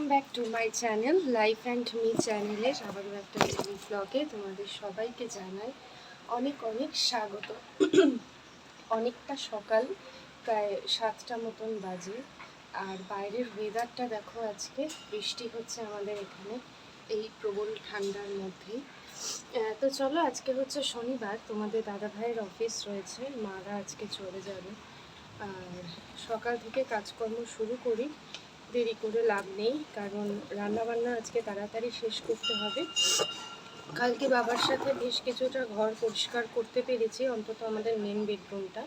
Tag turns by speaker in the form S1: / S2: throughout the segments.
S1: Welcome back to my channel life and me চ্যানেলে আবারও একটা টিভি ব্লগে তোমাদের সবাইকে জানাই অনেক অনেক স্বাগত। অনেকটা সকাল, প্রায় সাতটা মতন বাজে। আর বাইরের ওয়েদারটা দেখো আজকে, বৃষ্টি হচ্ছে আমাদের এখানে, এই প্রবল ঠান্ডার মধ্যেই। তো চলো আজকে হচ্ছে শনিবার, তোমাদের দাদা ভাইয়ের অফিস রয়েছে, মারা আজকে চলে যাবে। আর সকাল থেকে কাজকর্ম শুরু করি। দেরি করে লাভ নেই, কারণ রান্নাবান্না আজকে তাড়াতাড়ি শেষ করতে হবে। কালকে বাবার সাথে বেশ কিছুটা ঘর পরিষ্কার করতে পেরেছি, অন্তত আমাদের মেন বেডরুমটা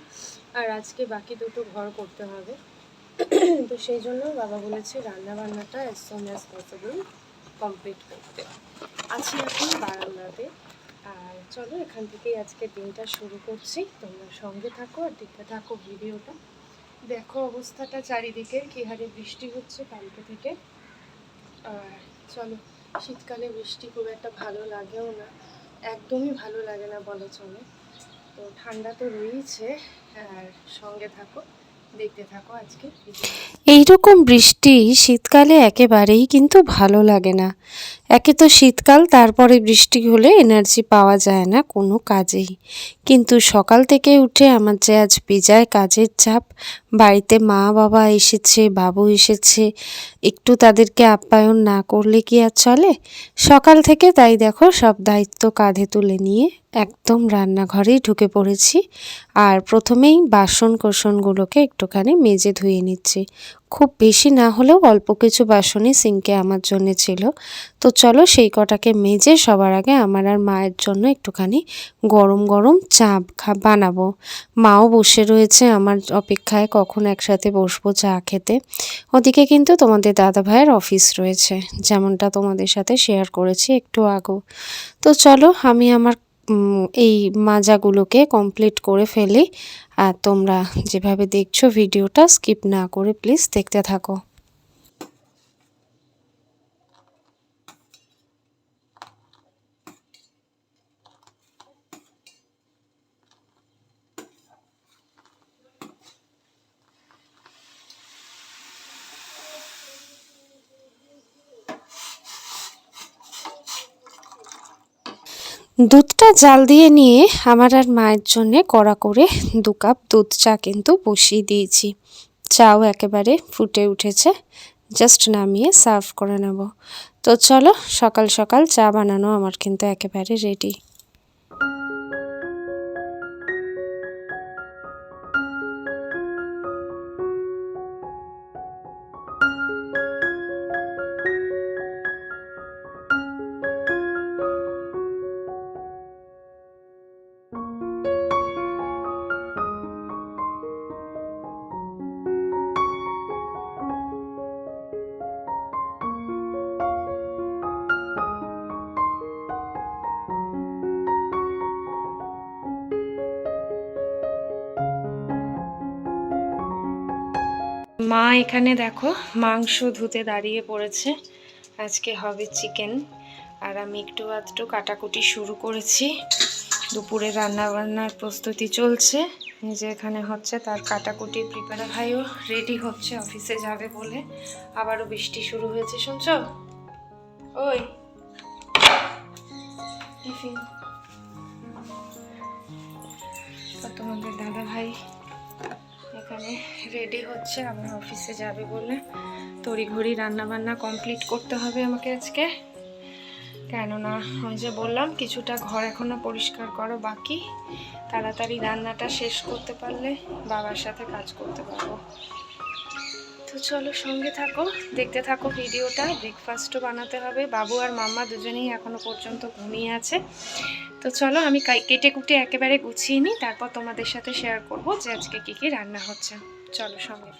S1: আর আজকে বাকি দুটো ঘর করতে হবে। তো সেই জন্য বাবা বলেছে রান্নাবান্নাটা as soon as possible complete করতে। আছি এখন বারান্দাতে। আর চলো এখান থেকেই আজকে দিনটা শুরু করছি। তোমরা সঙ্গে থাকো আর দেখতে থাকো ভিডিওটা। দেখো অবস্থাটা চারিদিকে, কি হারে বৃষ্টি হচ্ছে কালকে থেকে। আর চলো, শীতকালে বৃষ্টি খুব একটা ভালো লাগেও না, একদমই ভালো লাগে না বলো চলে। তো ঠান্ডা তো রয়েছে আর সঙ্গে থাকো, দেখতে থাকো আজকে।
S2: এইরকম বৃষ্টি শীতকালে একেবারেই কিন্তু ভালো লাগে না। একে তো শীতকাল, তারপরে বৃষ্টি হলে এনার্জি পাওয়া যায় না কোনো কাজেই। কিন্তু সকাল থেকে উঠে আমার যে আজ বেজায় কাজের চাপ, বাড়িতে মা বাবা এসেছে, বাবু এসেছে, একটু তাদেরকে আপ্যায়ন না করলে কি আর চলে? সকাল থেকে তাই দেখো সব দায়িত্ব কাঁধে তুলে নিয়ে একদম রান্নাঘরেই ঢুকে পড়েছি। আর প্রথমেই বাসন কোসনগুলোকে একটুখানি মেজে ধুয়ে নিচ্ছি। খুব বেশি না হলেও অল্প কিছু বাসনই সিঙ্কে আমার জন্য ছিল। তো চলো সেই কটাকে মেজে সবার আগে আমার আর মায়ের জন্য একটুখানি গরম গরম চা বানাবো। মাও বসে রয়েছে আমার অপেক্ষায় কখন একসাথে বসবো চা খেতে। ওদিকে কিন্তু তোমাদের দাদা ভাইয়ের অফিস রয়েছে, যেমনটা তোমাদের সাথে শেয়ার করেছি একটু আগেও। তো চলো আমি আমার এই মাজাগুলোকে কমপ্লিট করে ফেলি। আর তোমরা যেভাবে দেখছ ভিডিওটা স্কিপ না করে প্লিজ দেখতে থাকো। দুধটা জাল দিয়ে নিয়ে আমার আর মায়ের জন্যে কড়া করে দু কাপ দুধ চা কিন্তু বসিয়ে দিয়েছি। চাও একেবারে ফুটে উঠেছে। জাস্ট নামিয়ে সার্ভ করে নেব। তো চলো সকাল সকাল চা বানানো আমার কিন্তু একেবারে রেডি
S1: এখানে দেখো মাংস ধুতে দাঁড়িয়ে পড়েছে। আজকে হবে চিকেন। আর আমি একটু আধটু কাটাকুটি শুরু করেছি। দুপুরে রান্না বান্নার প্রস্তুতি চলছে। যে এখানে হচ্ছে, তার কাটাকুটি প্রিপেয়ার ভাইও রেডি হচ্ছে, অফিসে যাবে বলে। আবারও বৃষ্টি শুরু হয়েছে, শুনছো? ওই। টিফিন। তোমাদের দাদা ভাই এখানে রেডি হচ্ছে আবার অফিসে যাবে বলে। তড়িঘড়ি রান্না বান্না কমপ্লিট করতে হবে আমাকে আজকে। কেননা ওই যে বললাম, কিছুটা ঘর এখনও পরিষ্কার করো, বাকি তাড়াতাড়ি রান্নাটা শেষ করতে পারলে বাবার সাথে কাজ করতে পারব। তো চলো সঙ্গে থাকো, দেখতে থাকো ভিডিওটা ব্রেকফাস্টও বানাতে হবে। বাবু আর মাম্মা দুজনেই এখনও পর্যন্ত ঘুমিয়ে আছে। তো চলো আমি কেটে কুটে একেবারে গুছিয়ে নিই তারপর তোমাদের সাথে শেয়ার করব যে আজকে কী কী রান্না হচ্ছে। চলো সঙ্গে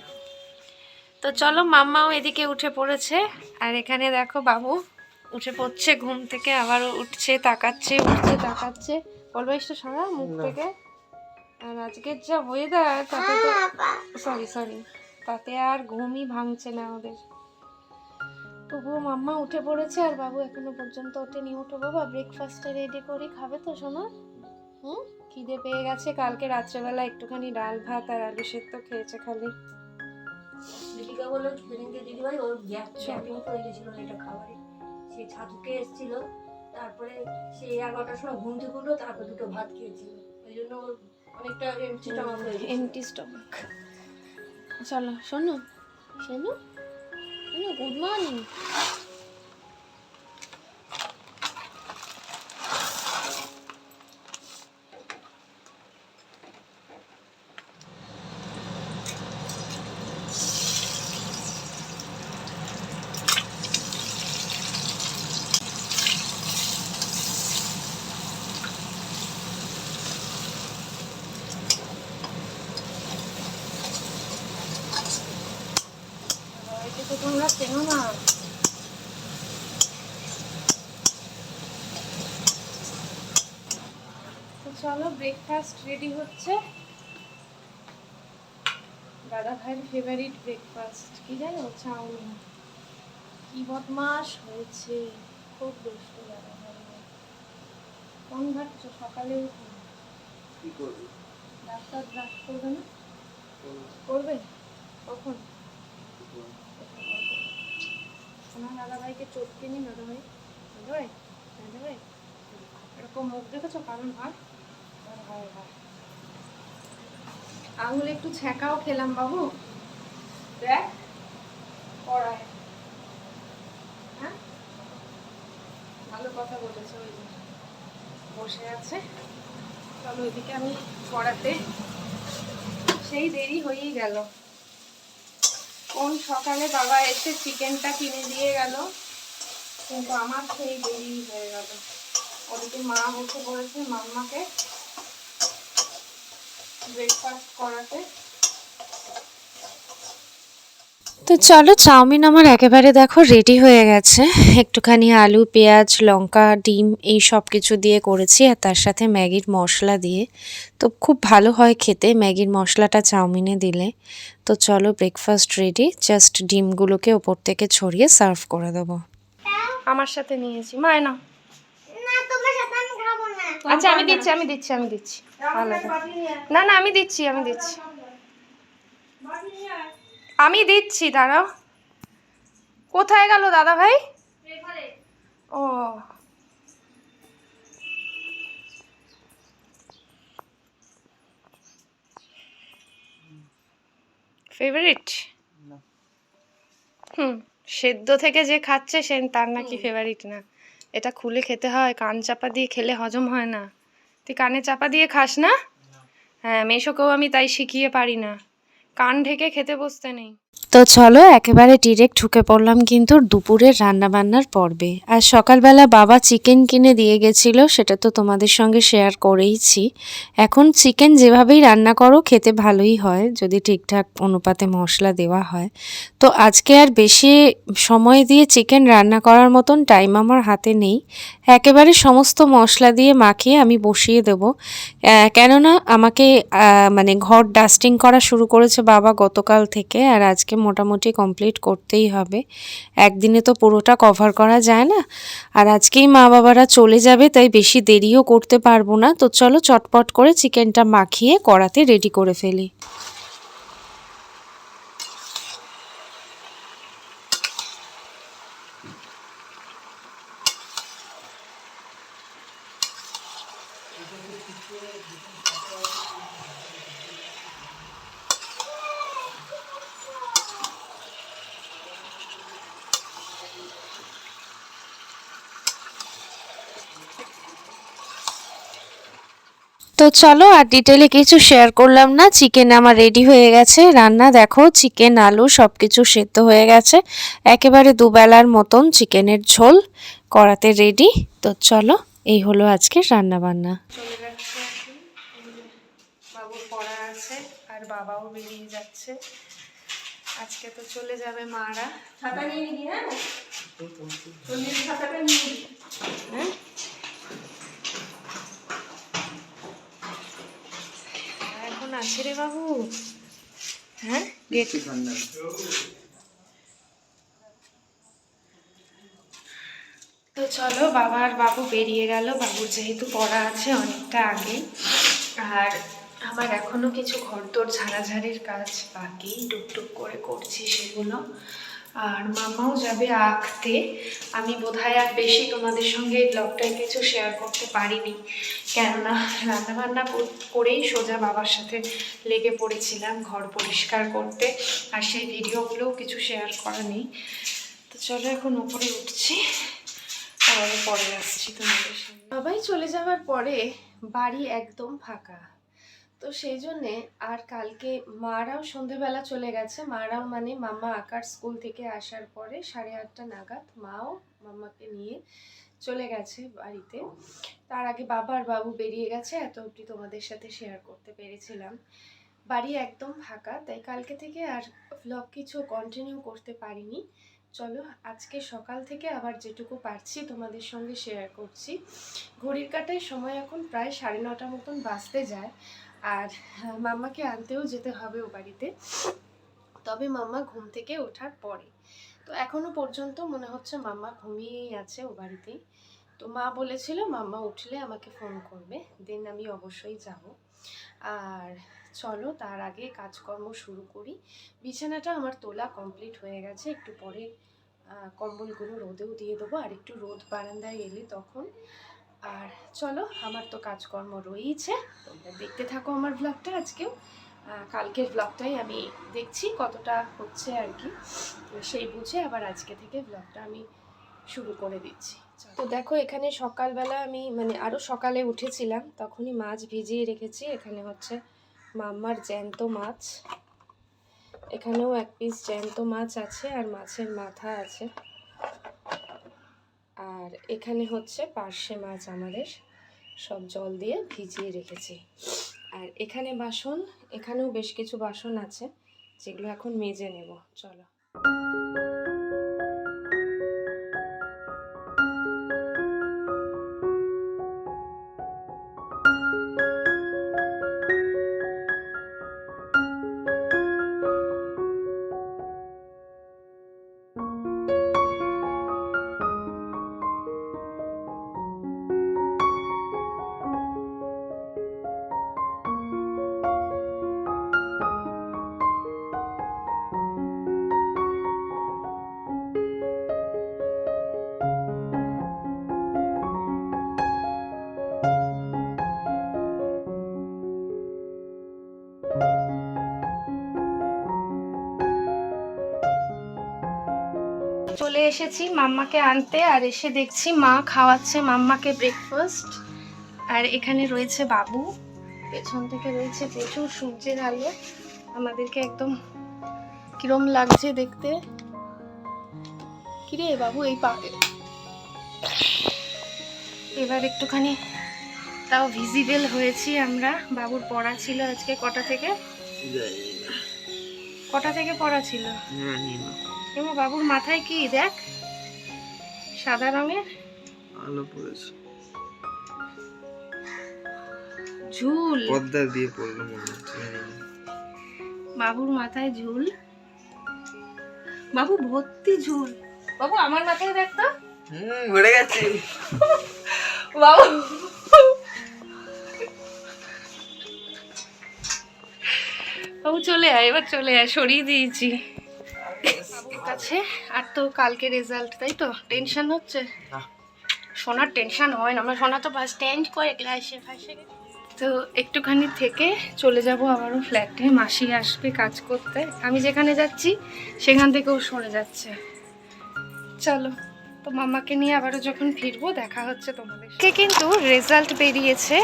S1: তো চলো মাম্মাও এদিকে উঠে পড়েছে আর এখানে দেখো বাবু উঠে পড়ছে ঘুম থেকে আবারও উঠছে তাকাচ্ছে উঠছে তাকাচ্ছে। বলব একটু সরা মুখ থেকে। আর আজকের যা ওয়েদার তাতে তো সরি সরি তাতে আর ঘুমই ভাঙছে না ওদের। তবুও মাম্মা উঠে পড়েছে আর বাবু এখনও পর্যন্ত ওঠেনি। উঠো বাবা ব্রেকফাস্টটা রেডি করি। খাবে তো শোনা হুম? খিদে পেয়ে গেছে। কালকে রাত্রেবেলা একটুখানি ডাল ভাত আর আলু সেদ্ধ খেয়েছে খালি।
S3: দীপিকা বলল সেদিনকে দিদিভাই ওর গ্যাস গ্যাপিং হয়ে গেছিল এটা খাবারে। সে ছাতুকে এসেছিল তারপরে সে এগারোটার সময় ঘুম থেকে উঠল তারপর দুটো ভাত খেয়েছিল। ওই জন্য ওর অনেকটা এমসি টামাক হয়ে
S1: এমটি স্টমাক চলো শোনো শোনো Ano, good morning. Breakfast ready হচ্ছে। দাদা ভাইয়ের ফেভারিট ব্রেকফাস্ট কি জানো? চাউমিন। কি বদমাস হয়েছে। খুব দুষ্ট দাদা ভাই কোন ভাবছ সকালে উঠে
S4: কি করবি?
S1: ডাক্তার ব্রাশ করবে না? করবে? কখন? সোনার দাদা ভাইকে চটকে নি দাদা ভাই দাদা ভাই দাদা ভাই এরকম মুখ দেখেছ? কারণ হয় আঙুলে একটু ছ্যাঁকাও খেলাম বাবু। দেখ হ্যাঁ? ভালো কথা বলেছে ওই বসে আছে। চলো ওইদিকে আমি পড়াতে। সেই দেরি হয়েই গেল। কোন সকালে বাবা এসে চিকেনটা কিনে দিয়ে গেল? কিন্তু আমার সেই দেরি হয়ে গেল। ওদিকে মা বসে পড়েছে মাম্মাকে। ব্রেকফাস্ট করাতে।
S2: তো চলো চাউমিন আমার একেবারে দেখো রেডি হয়ে গেছে। একটুখানি আলু পেঁয়াজ লঙ্কা ডিম এই সব কিছু দিয়ে করেছি আর তার সাথে ম্যাগির মশলা দিয়ে। তো খুব ভালো হয় খেতে ম্যাগির মশলাটা চাউমিনে দিলে। তো চলো ব্রেকফাস্ট রেডি জাস্ট ডিমগুলোকে ওপর থেকে ছড়িয়ে সার্ভ করে দেবো।
S1: আমার সাথে নিয়েছি। মায় না আচ্ছা আমি দিচ্ছি আমি দিচ্ছি আমি দিচ্ছি। না না আমি দিচ্ছি আমি দিচ্ছি। আমি দিচ্ছি দাঁড়াও। কোথায় গেল দাদা ভাই? ও। ফেভারিট হুম সেদ্ধ থেকে যে খাচ্ছে সে তার নাকি ফেভারিট না। এটা খুলে খেতে হয়, কান চাপা দিয়ে খেলে হজম হয় না। তুই কানে চাপা দিয়ে খাস না? হ্যাঁ মেশোকেও আমি তাই শিখিয়ে পারি না। কান ঢেকে খেতে বসতে নেই।
S2: তো চলো, একেবারে ডিরেক্ট ঢুকে পড়লাম কিন্তু দুপুরের রান্নাবান্নার পর্বে। আর সকালবেলা বাবা চিকেন কিনে দিয়ে গেছিল, সেটা তো তোমাদের সঙ্গে শেয়ার করেইছি। এখন চিকেন যেভাবেই রান্না করো, খেতে ভালোই হয়, যদি ঠিকঠাক অনুপাতে মশলা দেওয়া হয়। তো আজকে আর বেশি সময় দিয়ে চিকেন রান্না করার মতন টাইম আমার হাতে নেই। একেবারে সমস্ত মশলা দিয়ে মাখিয়ে আমি বসিয়ে দেবো। কেননা আমাকে মানে ঘর ডাস্টিং করা শুরু করেছে বাবা গতকাল থেকে, আর আজকে মোটামুটি কমপ্লিট করতেই হবে। একদিনে তো পুরোটা কভার করা যায় না। আর আজকেই মা বাবারা চলে যাবে, তাই বেশি দেরিও করতে পারব না। তো চলো চটপট করে চিকেনটা মাখিয়ে কড়াতে রেডি করে ফেলি। তো চলো আর ডিটেলে কিছু শেয়ার করলাম না। চিকেন আমার রেডি হয়ে গেছে। রান্না দেখো চিকেন আলু সব কিছু সেদ্ধ হয়ে গেছে। একেবারে দুবেলার মতন চিকেনের ঝোল করাতে রেডি তো চলো এই হলো আজকে রান্না বান্না
S1: চলে যাচ্ছে এখন। এই যে বাবুর পড়া আছে আর বাবাও বেরিয়ে যাচ্ছে। আজকে তো চলে যাবে মারা।
S3: ছাতা নিয়ে নিবি হ্যাঁ? ছাতাটা নিয়ে
S1: হ্যাঁ এখন আছে রে বাবু? হ্যাঁ? তো চলো বাবার আর বাবু বেরিয়ে গেল। বাবুর যেহেতু পড়া আছে অনেকটা আগে। আর আমার এখনও কিছু ঘরদোর ঝাড়াঝাড়ির কাজ বাকি। টুকটুক করে করছি সেগুলো। আর মামাও যাবে আঁকতে। আমি বোধহয় আর বেশি তোমাদের সঙ্গে ব্লগটায় কিছু শেয়ার করতে পারিনি। কেননা রান্নাবান্না করেই সোজা বাবার সাথে লেগে পড়েছিলাম ঘর পরিষ্কার করতে, আর সেই ভিডিওগুলোও কিছু শেয়ার করা নেই। তো চলো এখন উপরে উঠছি আবার পরে আসছি তোমাদের সঙ্গে। সবাই চলে যাওয়ার পরে বাড়ি একদম ফাঁকা। তো সেই জন্যে আর কালকে মারাও সন্ধেবেলা চলে গেছে। মারাও মানে মামা আঁকার স্কুল থেকে আসার পরে সাড়ে আটটা নাগাদ মাও মামাকে নিয়ে চলে গেছে বাড়িতে। তার আগে বাবা আর বাবু বেরিয়ে গেছে, এত অবধি তোমাদের সাথে শেয়ার করতে পেরেছিলাম। বাড়ি একদম ফাঁকা, তাই কালকে থেকে আর ব্লগ কিছু কন্টিনিউ করতে পারিনি। চলো আজকে সকাল থেকে আবার যেটুকু পারছি তোমাদের সঙ্গে শেয়ার করছি। ঘড়ির কাটায় সময় এখন প্রায় সাড়ে নটা মতন বাঁচতে যায়। আর মাম্মাকে আনতেও যেতে হবে ও বাড়িতে। তবে মাম্মা ঘুম থেকে ওঠার পরে। তো এখনও পর্যন্ত মনে হচ্ছে মাম্মা ঘুমিয়েই আছে ও বাড়িতেই। তো মা বলেছিল, মাম্মা উঠলে আমাকে ফোন করবে দেন আমি অবশ্যই যাব। আর চলো, তার আগে কাজকর্ম শুরু করি। বিছানাটা আমার তোলা কমপ্লিট হয়ে গেছে। একটু পরে কম্বলগুলো রোদেও দিয়ে দেবো। আর একটু রোদ বারান্দায় এলে তখন আর চলো, আমার তো কাজকর্ম রয়েইছে। তোমরা দেখতে থাকো আমার ব্লগটা আজকেও। কালকের ব্লগটাই আমি দেখছি কতটা হচ্ছে আর কি। সেই বুঝে আবার আজকে থেকে ব্লগটা আমি শুরু করে দিচ্ছি। তো দেখো, এখানে সকালবেলা আমি মানে আরও সকালে উঠেছিলাম, তখনই মাছ ভিজিয়ে রেখেছি। এখানে হচ্ছে মাম্মার জ্যান্ত মাছ। এখানেও এক পিস জ্যান্ত মাছ আছে আর মাছের মাথা আছে। আর এখানে হচ্ছে পার্শে মাছ আমাদের সব জল দিয়ে ভিজিয়ে রেখেছি। আর এখানে বাসন, এখানেও বেশ কিছু বাসন আছে, যেগুলো এখন মেজে নেব। চলো। এসেছি মাম্মাকে আনতে আর এসে দেখছি মা খাওয়াচ্ছে মাম্মাকে ব্রেকফাস্ট আর এখানে রয়েছে বাবু পেছন থেকে রয়েছে প্রচুর সূর্যের আলো। আমাদেরকে একদম কিরম লাগছে দেখতে। কিরে বাবু এই পা এবার একটুখানি তাও ভিজিবল হয়েছি আমরা। বাবুর পড়া ছিল আজকে কটা থেকে? কটা থেকে পড়া ছিল? এবং বাবুর মাথায় কি দেখ? সাদা রঙের?
S4: আলো পড়েছে।
S1: ঝুল।
S4: পর্দা দিয়ে পড়ল মনে হচ্ছে
S1: বাবুর মাথায় ঝুল। বাবু ভর্তি ঝুল। বাবু আমার মাথায় দেখ তো।
S4: হুম ঘুরে গেছে।
S1: বাবু। বাবু চলে আয় এবার চলে আয় সরিয়ে দিয়েছি। কাছে। আর তো কালকে রেজাল্ট তাই তো? টেনশন হচ্ছে? সোনার টেনশন হয় না। আমরা সোনা তো ফার্স্ট টেন্ট করে ক্লাসে ফার্স্টে তো একটুখানি থেকে চলে যাব আবারও ফ্ল্যাটে মাসি আসবে কাজ করতে। আমি যেখানে যাচ্ছি সেখান থেকেও সরে যাচ্ছে। চলো তো মামাকে নিয়ে আবারও যখন ফিরবো দেখা হচ্ছে তোমাদের কে কিন্তু রেজাল্ট বেরিয়েছে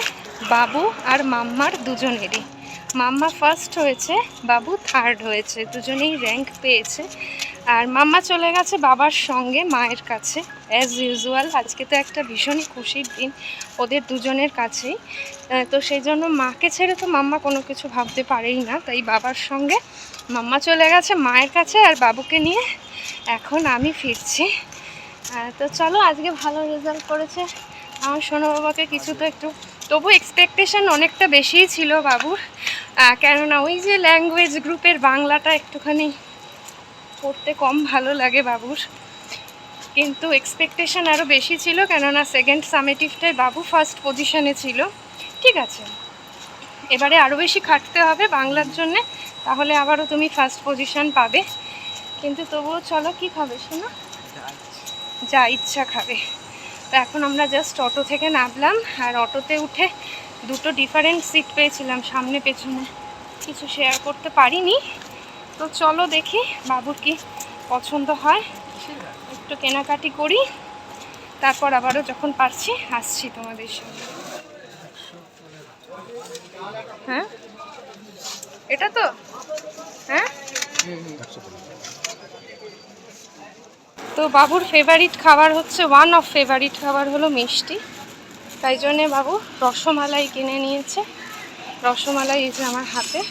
S1: বাবু আর মাম্মার দুজনেরই। মাম্মা ফার্স্ট হয়েছে বাবু থার্ড হয়েছে। দুজনেই র্যাঙ্ক পেয়েছে। আর মাম্মা চলে গেছে বাবার সঙ্গে মায়ের কাছে। অ্যাজ ইউজুয়াল আজকে তো একটা ভীষণই খুশির দিন ওদের দুজনের কাছেই। তো সেই জন্য মাকে ছেড়ে তো মাম্মা কোনো কিছু ভাবতে পারেই না। তাই বাবার সঙ্গে মাম্মা চলে গেছে মায়ের কাছে আর বাবুকে নিয়ে এখন আমি ফিরছি। তো চলো আজকে ভালো রেজাল্ট করেছে। আমার সোনা বাবাকে কিছু তো একটু তবু এক্সপেকটেশন অনেকটা বেশিই ছিল বাবুর। কেননা ওই যে ল্যাঙ্গুয়েজ গ্রুপের বাংলাটা একটুখানি পড়তে কম ভালো লাগে বাবুর। কিন্তু এক্সপেকটেশন আরও বেশি ছিল কেননা সেকেন্ড সামেটিভটায় বাবু ফার্স্ট পজিশনে ছিল। ঠিক আছে। এবারে আরও বেশি খাটতে হবে বাংলার জন্যে, তাহলে আবারও তুমি ফার্স্ট পজিশন পাবে। কিন্তু তবুও চলো, কি খাবে শোনো? যা ইচ্ছা খাবে। তো এখন আমরা জাস্ট অটো থেকে নামলাম, আর অটোতে উঠে দুটো ডিফারেন্ট সিট পেয়েছিলাম সামনে পেছনে কিছু শেয়ার করতে পারিনি। তো চলো দেখি বাবুর কি পছন্দ হয়। একটু কেনাকাটি করি, তারপর আবারও যখন পারছি আসছি তোমাদের সঙ্গে। হ্যাঁ? এটা তো? হ্যাঁ? তো বাবুর ফেভারিট খাবার হচ্ছে ওয়ান অফ ফেভারিট খাবার হলো মিষ্টি। তাই জন্যে বাবু রসমালাই কিনে নিয়েছে। রসমালাই এই যে আমার হাতে।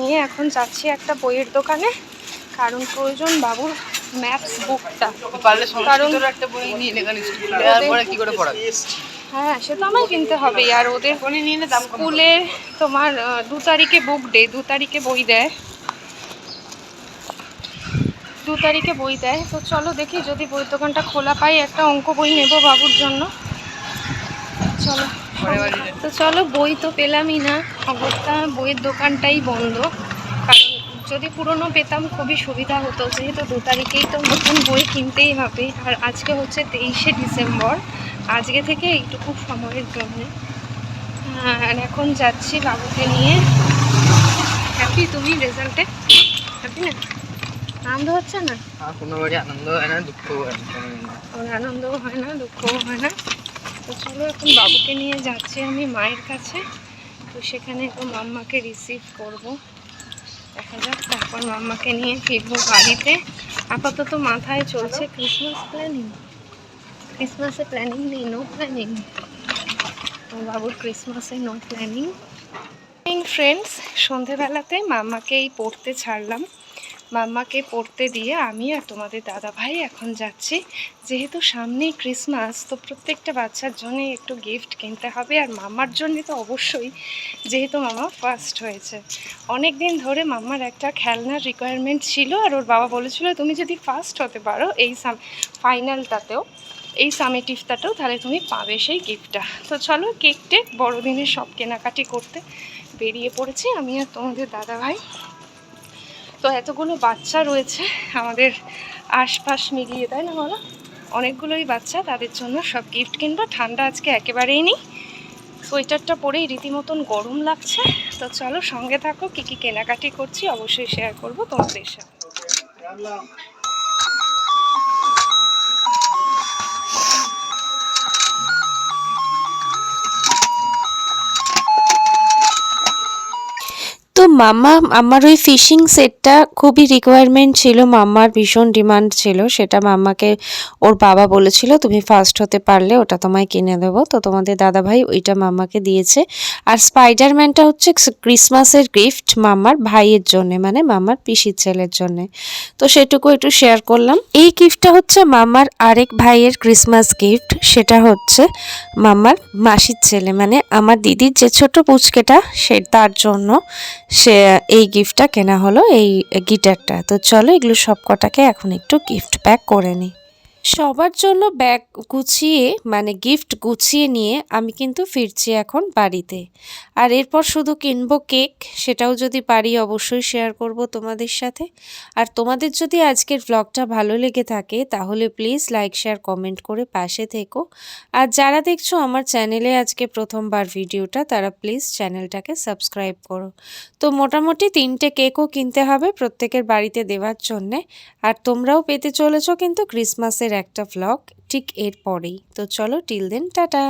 S1: নিয়ে এখন যাচ্ছি একটা বইয়ের দোকানে। কারণ প্রয়োজন বাবুর ম্যাথস বুকটা কারণ
S5: একটা বই নিয়ে কি করে পড়াবে?
S1: হ্যাঁ সে তো আমায় কিনতে হবে। আর ওদের স্কুলে তোমার দু তারিখে বুক ডে দু তারিখে বই দেয়। দু তারিখে বই দেয়। তো চলো দেখি যদি বইয়ের দোকানটা খোলা পাই একটা অঙ্ক বই নেব বাবুর জন্য। চলো। তো চলো বই তো পেলামই না। অবস্থা বইয়ের দোকানটাই বন্ধ। কারণ যদি পুরনো পেতাম খুবই সুবিধা হতো। যেহেতু দু তারিখেই তো নতুন বই কিনতেই হবে। আর আজকে হচ্ছে তেইশে ডিসেম্বর। আজকে থেকে এইটুকু সময়ের জন্য। আর এখন যাচ্ছি বাবুকে নিয়ে। হ্যাপি তুমি রেজাল্টে হ্যাপি না? আনন্দ হচ্ছে না?
S5: আনন্দ হয় না দুঃখ হয় না।
S1: আনন্দও হয় না দুঃখও হয় না। তো চলো, এখন বাবুকে নিয়ে যাচ্ছি আমি মায়ের কাছে। তো সেখানে একটু মাম্মাকে রিসিভ করব। দেখা যাক, তারপর মাম্মাকে নিয়ে ফিরবো বাড়িতে। আপাতত মাথায় চলছে ক্রিসমাস প্ল্যানিং ক্রিসমাসে প্ল্যানিং নেই নো প্ল্যানিং তো বাবুর ক্রিসমাসে নো প্ল্যানিং ফ্রেন্ডস সন্ধেবেলাতে মাম্মাকেই পড়তে ছাড়লাম। মাম্মাকে পড়তে দিয়ে আমি আর তোমাদের দাদা ভাই এখন যাচ্ছি। যেহেতু সামনেই ক্রিসমাস তো প্রত্যেকটা বাচ্চার জন্য একটু গিফট কিনতে হবে আর মাম্মার জন্য তো অবশ্যই, যেহেতু মামা ফার্স্ট হয়েছে। অনেক দিন ধরে মাম্মার একটা খেলনার রিকোয়ারমেন্ট ছিল আর ওর বাবা বলেছিল, তুমি যদি ফার্স্ট হতে পারো এই সাম ফাইনালটাতেও এই সামেটিভটাতেও তাহলে তুমি পাবে সেই গিফটটা তো চলো কেক টেক বড়দিনের সব কেনাকাটি করতে বেরিয়ে পড়েছি। আমি আর তোমাদের দাদা ভাই তো এতগুলো বাচ্চা রয়েছে, আমাদের আশপাশ মিলিয়ে, তাই না বলো? অনেকগুলোই বাচ্চা, তাদের জন্য সব গিফট কিনবো। ঠান্ডা আজকে একেবারেই নেই। সোয়েটারটা পরেই রীতিমতন গরম লাগছে। তো চলো সঙ্গে থাকো, কী কী কেনাকাটি করছি অবশ্যই শেয়ার করব তোমাদের সাথে
S2: মাম্মা আমার ওই ফিশিং সেটটা খুবই রিকোয়ারমেন্ট ছিল মাম্মার ভীষণ ডিমান্ড ছিল, সেটা মাম্মাকে ওর বাবা বলেছিল, তুমি ফার্স্ট হতে পারলে ওটা তোমায় কিনে দেবো। তো তোমাদের দাদাভাই ওইটা মাম্মাকে দিয়েছে। আর স্পাইডারম্যানটা হচ্ছে ক্রিসমাসের গিফট মাম্মার ভাইয়ের জন্য মানে মাম্মার পিসির ছেলের জন্য। তো সেটুকু একটু শেয়ার করলাম। এই গিফটটা হচ্ছে মাম্মার আরেক ভাইয়ের ক্রিসমাস গিফট সেটা হচ্ছে মাম্মার মাসির ছেলে মানে আমার দিদির যে ছোট পুচকেটা, সে তার জন্য। সে এই গিফটটা কেনা হলো, এই গিটারটা। তো চলো এগুলো সব কটাকে এখন একটু গিফট প্যাক করে নিই সবার জন্য ব্যাগ গুছিয়ে মানে গিফট গুছিয়ে নিয়ে আমি কিন্তু ফিরছি এখন বাড়িতে। আর এরপর শুধু কিনবো কেক, সেটাও যদি পারি অবশ্যই শেয়ার করব তোমাদের সাথে। আর তোমাদের যদি আজকের ব্লগটা ভালো লেগে থাকে, তাহলে প্লিজ লাইক শেয়ার কমেন্ট করে পাশে থেকো। আর যারা দেখছ আমার চ্যানেলে আজকে প্রথমবার ভিডিওটা, তারা প্লিজ চ্যানেলটাকে সাবস্ক্রাইব করো। তো মোটামুটি তিনটে কেকও কিনতে হবে প্রত্যেকের বাড়িতে দেওয়ার জন্যে। আর তোমরাও পেতে চলেছো কিন্তু ক্রিসমাসের একটা ভ্লগ ঠিক এরপরেই। তো চলো টিল দেন টাটা।